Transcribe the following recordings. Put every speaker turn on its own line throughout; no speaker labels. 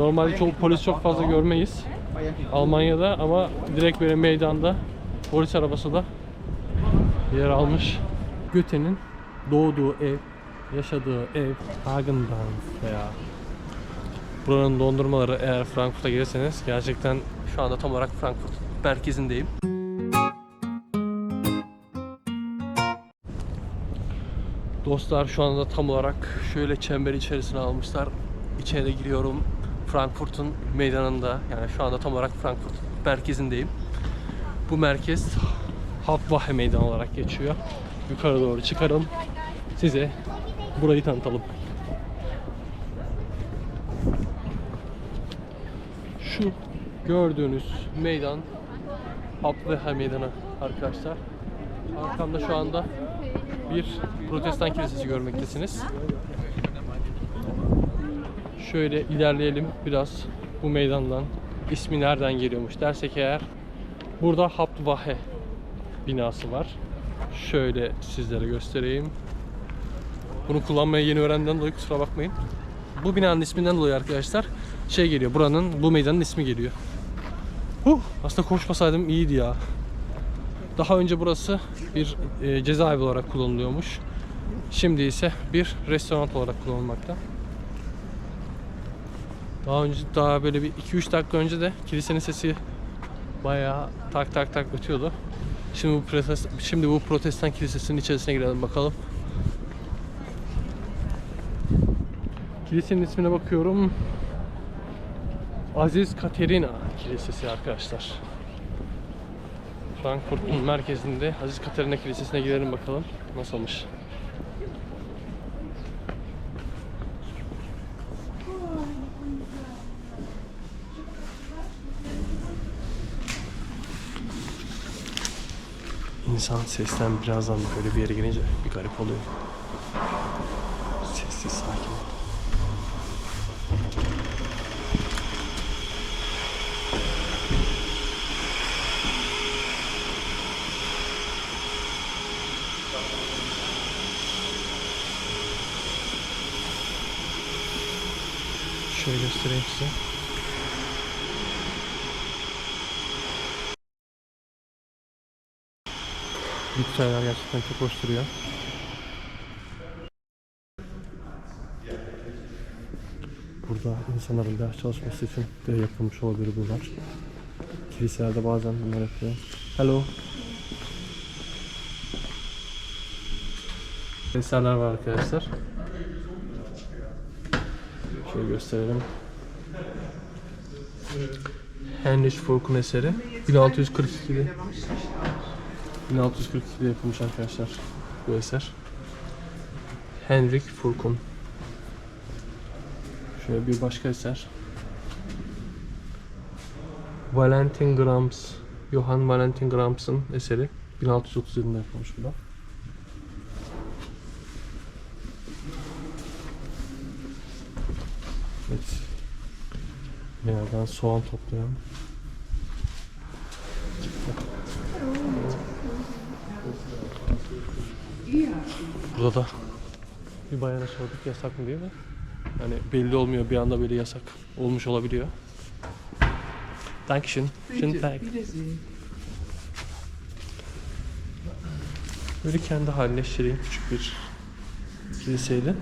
Normalde çok polis çok fazla görmeyiz Almanya'da ama direkt böyle meydanda polis arabası da yer almış. Göte'nin doğduğu ev, yaşadığı ev Hagendanz veya buranın dondurmaları eğer Frankfurt'a gelirseniz gerçekten şu anda tam olarak Frankfurt merkezindeyim. Dostlar şu anda tam olarak şöyle çember içerisine almışlar. İçeri giriyorum. Frankfurt'un meydanında yani şu anda tam olarak Frankfurt merkezindeyim. Bu merkez Hauptwache meydanı olarak geçiyor. Yukarı doğru çıkarım. Size burayı tanıtalım. Şu gördüğünüz meydan Hauptwache meydanı arkadaşlar. Arkamda şu anda bir protestan kilisesi görmektesiniz. Şöyle ilerleyelim biraz bu meydandan. İsmi nereden geliyormuş dersek eğer burada Hauptwache binası var. Şöyle sizlere göstereyim. Bunu kullanmayı yeni öğrendiğimden dolayı kusura bakmayın. Bu binanın isminden dolayı arkadaşlar şey geliyor. Buranın bu meydanın ismi geliyor. Huh, aslında koşmasaydım iyiydi ya. Daha önce burası bir e, cezaevi olarak kullanılıyormuş. Şimdi ise bir restoran olarak kullanılmakta. Daha önce daha böyle bir 2-3 dakika önce de kilisenin sesi bayağı tak tak tak ötüyordu. Şimdi bu protestan, şimdi bu protestan kilisesinin içerisine girelim bakalım. Kilisenin ismine bakıyorum. Aziz Katerina Kilisesi arkadaşlar. Frankfurt'un merkezinde Aziz Katerina Kilisesi'ne gidelim bakalım nasılmış. İnsan sesten birazdan böyle bir yere gelince bir garip oluyor. Sessiz sakin. Şöyle göstereyim size. Bitkiler gerçekten çok hoş duruyor. Burada insanların ders çalışması için de yapılmış olabilir bunlar. Kiliselerde bazen bunlar yapıyor. Hello. Eserler var arkadaşlar. Şöyle gösterelim. Heinrich Furk'un eseri 1642'de 1642'de yapılmış arkadaşlar bu eser. Henrik Furkun. Şöyle bir başka eser. Valentin Grams, Johann Valentin Grams'ın eseri 1630 yılında yapılmış bu da. Evet. Yerden soğan toplayan. Burada da bir bayana sorduk yasak mı diye de. Hani belli olmuyor bir anda böyle yasak olmuş olabiliyor. Dankeschön. Schönen Tag. Böyle kendi haline şirin küçük bir kiliseydi.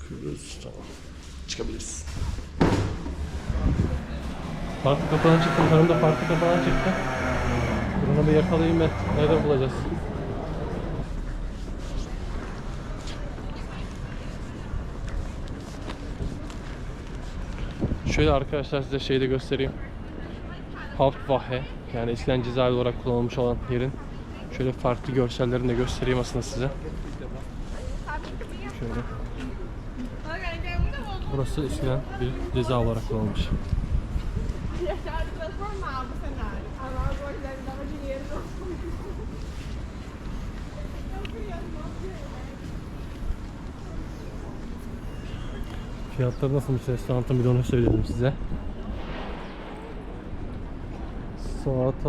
Bakıyoruz tamam. Çıkabiliriz. Farklı çıktım. Hanım da farklı. Bunu bir yakalayayım ben. Nerede bulacağız? Şöyle arkadaşlar size şeyi de göstereyim. Hauptwache yani eskiden cezaevi olarak kullanılmış olan yerin şöyle farklı görsellerini de göstereyim aslında size. Şöyle. Burası eskiden bir ceza olarak kullanılmış. Fiyatları nasılmış restoranın bir de onu söyledim size. Saata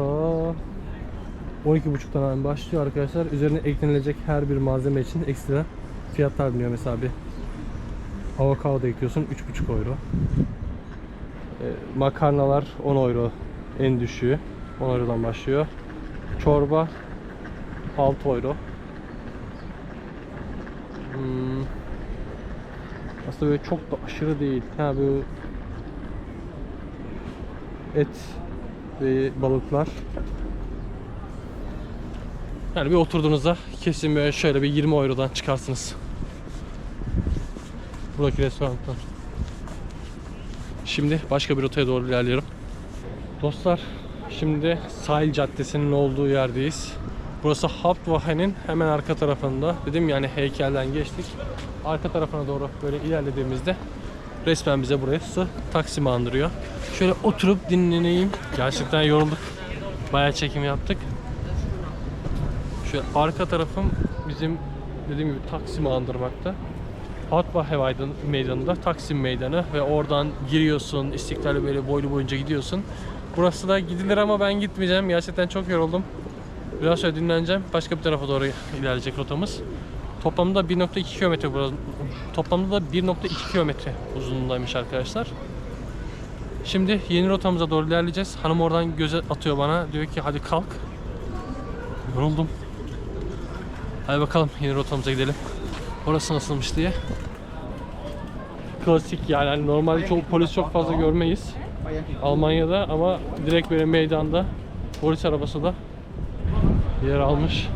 12.30'dan başlıyor arkadaşlar. Üzerine eklenilecek her bir malzeme için ekstra fiyatlar biniyor mesela bir avokado ekliyorsun 3,5 euro. E, makarnalar 10 euro en düşüğü. 10 eurodan başlıyor. Çorba 6 euro. Hmm. Aslında böyle çok da aşırı değil. Ha böyle et ve balıklar. Yani bir oturduğunuzda kesin böyle şöyle bir 20 eurodan çıkarsınız. Buradaki restorandan. Şimdi başka bir rotaya doğru ilerliyorum. Dostlar şimdi sahil caddesinin olduğu yerdeyiz. Burası Hauptwachen'in hemen arka tarafında. Dedim yani heykelden geçtik. Arka tarafına doğru böyle ilerlediğimizde resmen bize burası Taksim'i andırıyor. Şöyle oturup dinleneyim. Gerçekten yorulduk. Bayağı çekim yaptık. Şöyle arka tarafım bizim dediğim gibi Taksim'i andırmakta. Hauptwache Meydan- meydanında Taksim Meydanı ve oradan giriyorsun İstiklal'e böyle boylu boyunca gidiyorsun. Burası da gidilir ama ben gitmeyeceğim. Gerçekten çok yoruldum. Biraz sonra dinleneceğim. Başka bir tarafa doğru ilerleyecek rotamız. Toplamda 1.2 kilometre burası. Toplamda da 1.2 kilometre uzunluğundaymış arkadaşlar. Şimdi yeni rotamıza doğru ilerleyeceğiz. Hanım oradan göze atıyor bana. Diyor ki hadi kalk. Yoruldum. Hadi bakalım yeni rotamıza gidelim. Orası nasılmış diye. Klasik yani hani normalde çok polis çok fazla görmeyiz. Almanya'da ama direkt böyle meydanda polis arabası da yer almış.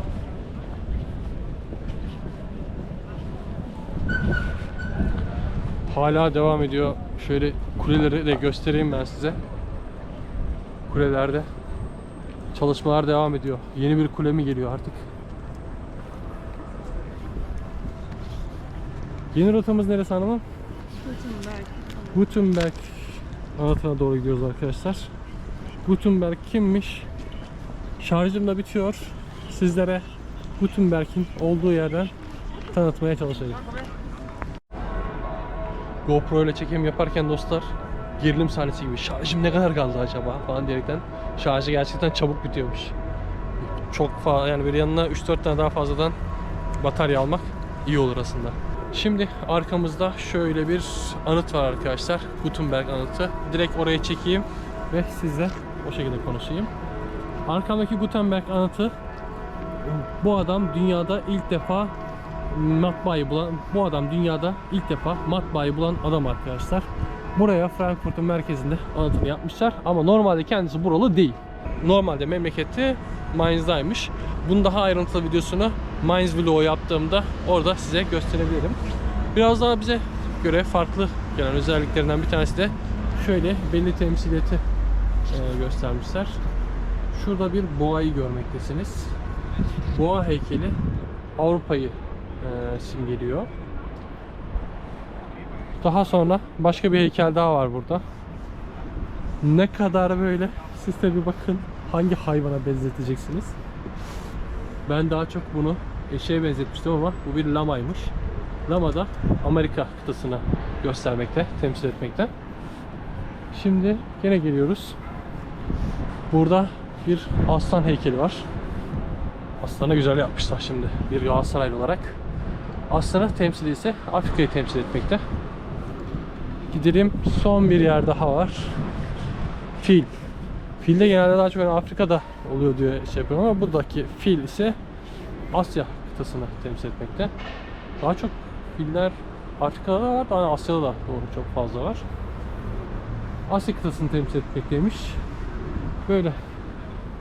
Hala devam ediyor. Şöyle kuleleri de göstereyim ben size. Kulelerde çalışmalar devam ediyor. Yeni bir kule mi geliyor artık? Yeni rotamız neresi hanımım? Gutenberg anıtına doğru gidiyoruz arkadaşlar. Gutenberg kimmiş? Şarjım da bitiyor. Sizlere Gutenberg'in olduğu yerden tanıtmaya çalışacağım. GoPro ile çekim yaparken dostlar gerilim sahnesi gibi şarjım ne kadar kaldı acaba falan diyerekten şarjı gerçekten çabuk bitiyormuş. Çok fazla yani bir yanına 3-4 tane daha fazladan batarya almak iyi olur aslında. Şimdi arkamızda şöyle bir anıt var arkadaşlar. Gutenberg anıtı. Direkt oraya çekeyim ve sizle o şekilde konuşayım. Arkamdaki Gutenberg anıtı bu adam dünyada ilk defa matbaayı bulan bu adam dünyada ilk defa matbaayı bulan adam arkadaşlar. Buraya Frankfurt'un merkezinde anıtını yapmışlar ama normalde kendisi buralı değil. Normalde memleketi Mainz'daymış. Bunun daha ayrıntılı videosunu Mainz vlogu yaptığımda orada size gösterebilirim. Biraz daha bize göre farklı gelen özelliklerinden bir tanesi de şöyle belli temsiliyeti e, göstermişler. Şurada bir boğayı görmektesiniz. Boğa heykeli Avrupa'yı e, simgeliyor. Daha sonra başka bir heykel daha var burada. Ne kadar böyle siz de bir bakın hangi hayvana benzeteceksiniz. Ben daha çok bunu eşeğe benzetmiştim ama bu bir lamaymış. Lama da Amerika kıtasını göstermekte, temsil etmekte. Şimdi gene geliyoruz. Burada bir aslan heykeli var. Aslanı güzel yapmışlar şimdi bir Galatasaraylı olarak. Aslanı temsili ise Afrika'yı temsil etmekte. Gidelim son bir yer daha var. Fil. Fil de genelde daha çok yani Afrika'da oluyor diye şey yapıyorum ama buradaki fil ise Asya kıtasını temsil etmekte. Daha çok filler Afrika'da da var, ama Asya'da da doğru çok fazla var. Asya kıtasını temsil etmekteymiş. Böyle.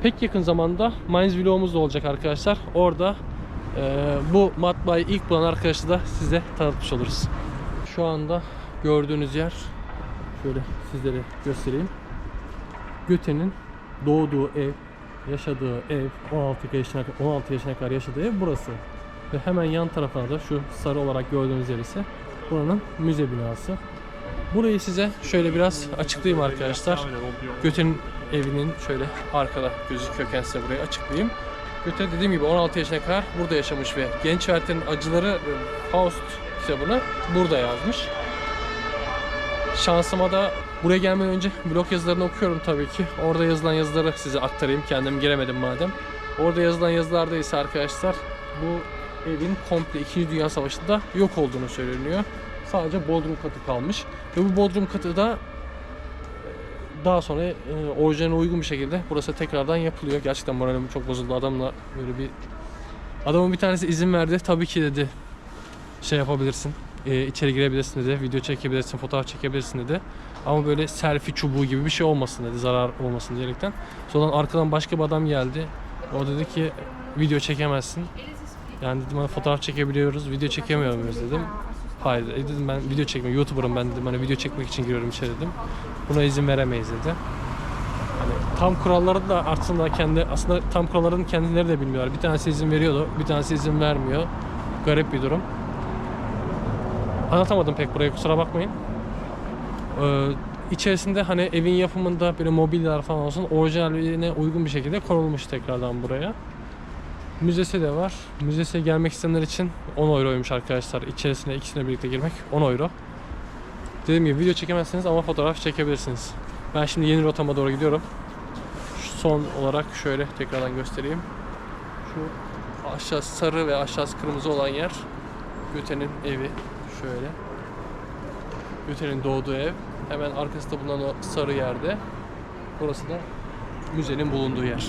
Pek yakın zamanda Mainz vlogumuz da olacak arkadaşlar. Orada e, bu matbaayı ilk bulan arkadaşı da size tanıtmış oluruz. Şu anda gördüğünüz yer şöyle sizlere göstereyim. Göte'nin doğduğu ev, yaşadığı ev, 16 yaşına, 16 yaşına kadar yaşadığı ev burası. Ve hemen yan tarafına da şu sarı olarak gördüğünüz yer ise buranın müze binası. Burayı size şöyle biraz açıklayayım arkadaşlar. Göte'nin evinin şöyle arkada gözüküyorken size burayı açıklayayım. Göte dediğim gibi 16 yaşına kadar burada yaşamış ve Genç Werther'in Acıları Faust kitabını burada yazmış. Şansıma da buraya gelmeden önce blog yazılarını okuyorum tabii ki. Orada yazılan yazıları size aktarayım. Kendim giremedim madem. Orada yazılan yazılarda ise arkadaşlar bu evin komple 2. Dünya Savaşı'nda yok olduğunu söyleniyor. Sadece bodrum katı kalmış. Ve bu bodrum katı da e, daha sonra e, orijinaline uygun bir şekilde burası tekrardan yapılıyor. Gerçekten moralim çok bozuldu. Adamla böyle bir adamın bir tanesi izin verdi. Tabii ki dedi şey yapabilirsin. E, içeri girebilirsin dedi. Video çekebilirsin, fotoğraf çekebilirsin dedi. Ama böyle selfie çubuğu gibi bir şey olmasın dedi. Zarar olmasın diyerekten. Sonra arkadan başka bir adam geldi. O dedi ki video çekemezsin. Yani dedim hani fotoğraf çekebiliyoruz, video çekemiyor muyuz dedim. Hayır e, dedim ben video çekmiyorum, YouTuber'ım ben dedim hani video çekmek için giriyorum içeri dedim. Buna izin veremeyiz dedi. Hani tam kuralları da aslında kendi aslında tam kuralların kendileri de bilmiyorlar. Bir tanesi izin veriyordu, bir tanesi izin vermiyor. Garip bir durum. Anlatamadım pek burayı kusura bakmayın. Ee, içerisinde hani evin yapımında böyle mobilyalar falan olsun orijinaline uygun bir şekilde konulmuş tekrardan buraya. Müzesi de var. Müzesiye gelmek isteyenler için 10 euroymuş arkadaşlar. İçerisine ikisine birlikte girmek 10 euro. Dediğim gibi video çekemezsiniz ama fotoğraf çekebilirsiniz. Ben şimdi yeni rotama doğru gidiyorum. Son olarak şöyle tekrardan göstereyim. Şu aşağısı sarı ve aşağısı kırmızı olan yer Göte'nin evi. Şöyle. Göte'nin doğduğu ev. Hemen arkasında bulunan o sarı yerde. Burası da müzenin bulunduğu yer.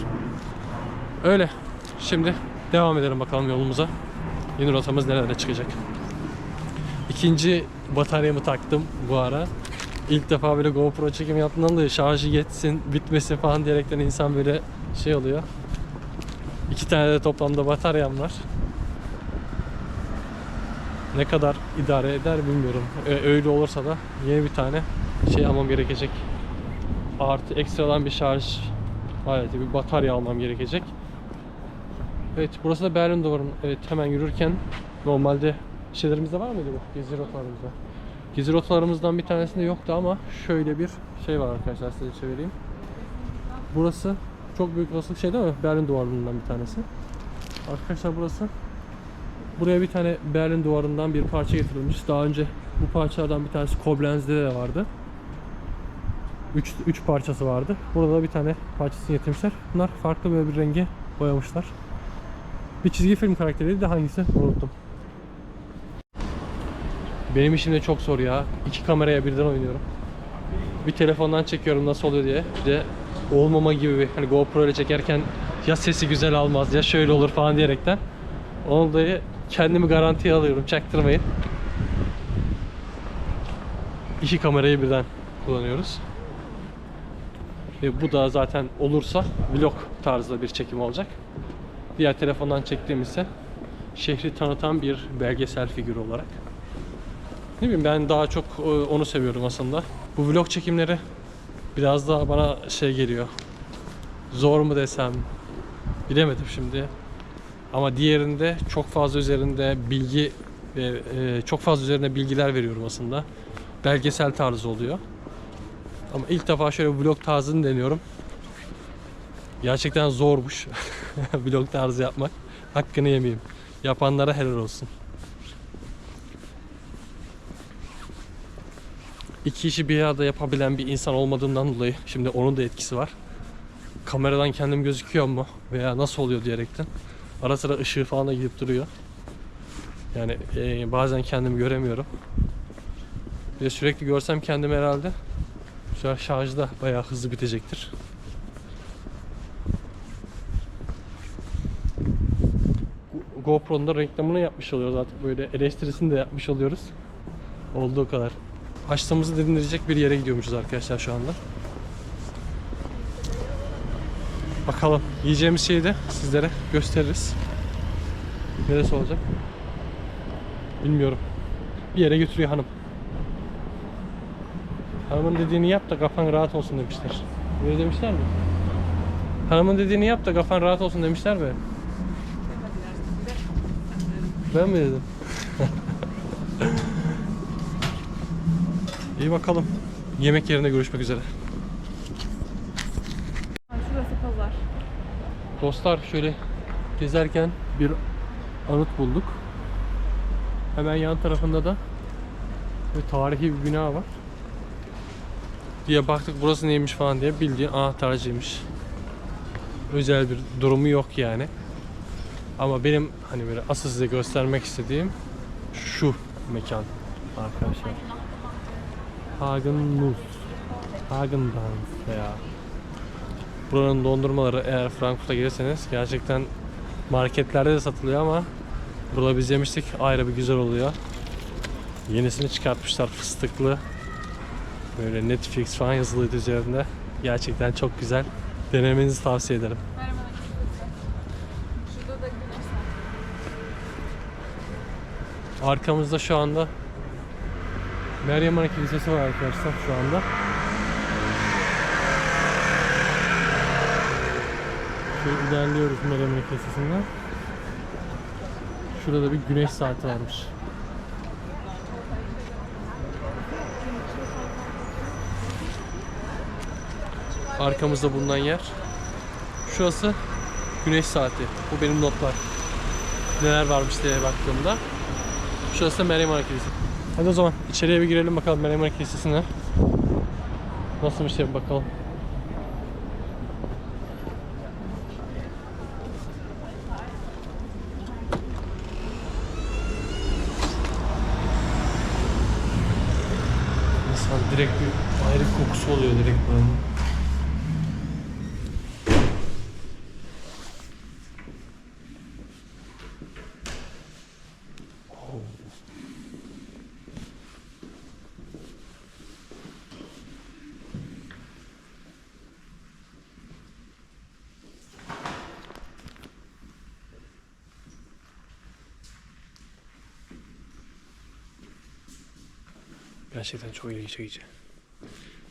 Öyle. Şimdi devam edelim bakalım yolumuza. Yeni rotamız nerelere çıkacak. İkinci bataryamı taktım bu ara. İlk defa böyle GoPro çekim yaptığımdan dolayı şarjı yetsin, bitmesin falan diyerekten insan böyle şey oluyor. İki tane de toplamda bataryam var. Ne kadar idare eder bilmiyorum. Ö- Öyle olursa da yeni bir tane şey almam gerekecek. Artı ekstradan bir şarj aleti, bir batarya almam gerekecek. Evet burası da Berlin duvarın. Evet hemen yürürken normalde şeylerimizde var mıydı bu gezi rotalarımızda? Gezi rotalarımızdan bir tanesinde yoktu ama şöyle bir şey var arkadaşlar size çevireyim. Burası çok büyük olasılık şey değil mi? Berlin duvarlarından bir tanesi. Arkadaşlar burası Buraya bir tane Berlin duvarından bir parça getirilmiş. Daha önce bu parçalardan bir tanesi Koblenz'de de vardı. 3 3 parçası vardı. Burada da bir tane parçasını getirmişler. Bunlar farklı böyle bir renge boyamışlar. Bir çizgi film karakteriydi de hangisi unuttum. Benim işim de çok zor ya. İki kameraya birden oynuyorum. Bir telefondan çekiyorum nasıl oluyor diye. Bir de olmama gibi bir hani GoPro ile çekerken ya sesi güzel almaz ya şöyle olur falan diyerekten. Onun dolayı kendimi garantiye alıyorum çaktırmayın. İki kamerayı birden kullanıyoruz. Ve bu da zaten olursa vlog tarzda bir çekim olacak. Diğer telefondan çektiğim ise şehri tanıtan bir belgesel figürü olarak. Ne bileyim ben daha çok e, onu seviyorum aslında. Bu vlog çekimleri biraz daha bana şey geliyor. Zor mu desem bilemedim şimdi. Ama diğerinde çok fazla üzerinde bilgi ve e, çok fazla üzerine bilgiler veriyorum aslında. Belgesel tarzı oluyor. Ama ilk defa şöyle vlog tarzını deniyorum. Gerçekten zormuş vlog tarzı yapmak. Hakkını yemeyeyim. Yapanlara helal olsun. İki işi bir arada yapabilen bir insan olmadığından dolayı şimdi onun da etkisi var. Kameradan kendim gözüküyor mu veya nasıl oluyor diyerekten. Ara sıra ışığı falan da gidip duruyor. Yani e, bazen kendimi göremiyorum. Bir de sürekli görsem kendimi herhalde bu sefer şarjı da bayağı hızlı bitecektir. GoPro'nun da reklamını yapmış oluyoruz artık böyle eleştirisini de yapmış oluyoruz. Olduğu kadar. Açtığımızı dindirecek bir yere gidiyormuşuz arkadaşlar şu anda. Bakalım yiyeceğimiz şeyi de sizlere gösteririz. Neresi olacak? Bilmiyorum. Bir yere götürüyor hanım. Hanımın dediğini yap da kafan rahat olsun demişler. Öyle demişler mi? Hanımın dediğini yap da kafan rahat olsun demişler mi? Ben mi dedim? İyi bakalım. Yemek yerine görüşmek üzere.
Şurası pazar.
Dostlar şöyle gezerken bir anıt bulduk. Hemen yan tarafında da bir tarihi bir bina var. Diye baktık burası neymiş falan diye bildiğin anahtarcıymış. Özel bir durumu yok yani. Ama benim hani böyle asıl size göstermek istediğim şu mekan arkadaşlar. Hagen Nuss. Hagen Dance veya buranın dondurmaları eğer Frankfurt'a gelirseniz gerçekten marketlerde de satılıyor ama burada biz yemiştik ayrı bir güzel oluyor. Yenisini çıkartmışlar fıstıklı. Böyle Netflix falan yazılıydı üzerinde. Gerçekten çok güzel. Denemenizi tavsiye ederim. Arkamızda şu anda Meryem Ana Kilisesi var arkadaşlar şu anda. Şöyle ilerliyoruz Meryem Ana Kilisesi'nden. Şurada bir güneş saati varmış. Arkamızda bulunan yer. Şurası güneş saati. Bu benim notlar. Neler varmış diye baktığımda. Şurası da Meryem Kilisesi. Hadi o zaman içeriye bir girelim bakalım Meryem Kilisesi'ne. Nasıl bir şey bakalım. İnsan direkt bir ayrı kokusu oluyor direkt buranın. Gerçekten çok ilgi çekici.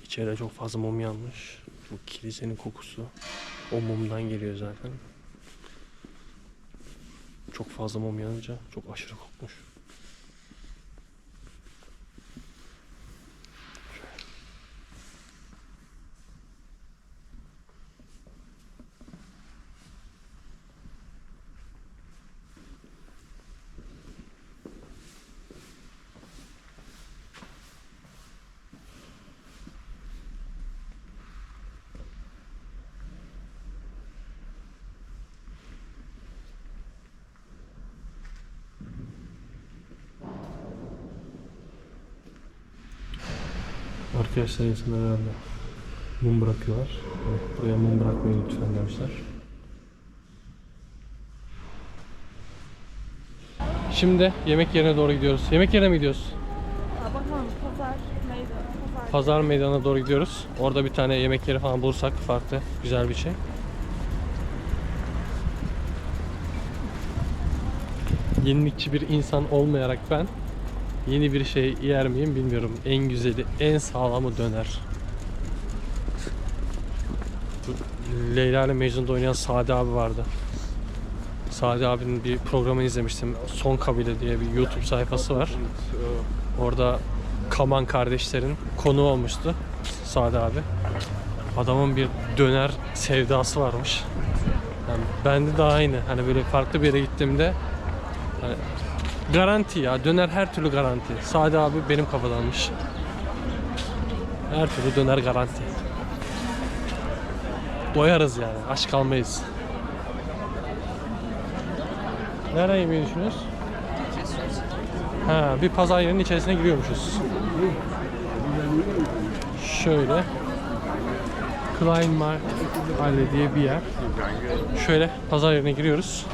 İçeride çok fazla mum yanmış. Bu kilisenin kokusu o mumdan geliyor zaten. Çok fazla mum yanınca çok aşırı kokmuş. Arkadaşlar insanlar herhalde mum bırakıyorlar. Evet, buraya mum bırakmayın lütfen demişler. Şimdi yemek yerine doğru gidiyoruz. Yemek yerine mi gidiyoruz?
Bakalım pazar meydan. Pazar.
Pazar meydanına doğru gidiyoruz. Orada bir tane yemek yeri falan bulursak farklı güzel bir şey. Yenilikçi bir insan olmayarak ben yeni bir şey yer miyim bilmiyorum. En güzeli, en sağlamı döner. Leyla ile Mecnun'da oynayan Sade abi vardı. Sade abinin bir programını izlemiştim. Son Kabile diye bir YouTube sayfası var. Orada Kaman kardeşlerin konu olmuştu Sade abi. Adamın bir döner sevdası varmış. Yani bende de aynı. Hani böyle farklı bir yere gittiğimde hani garanti ya. Döner her türlü garanti. Sade abi benim kafadanmış. Her türlü döner garanti. Doyarız yani. Aç kalmayız. Nereden yemeyi düşünüyoruz? Ha, bir pazar yerinin içerisine giriyormuşuz. Şöyle Kleinmarkt Halle diye bir yer. Şöyle pazar yerine giriyoruz.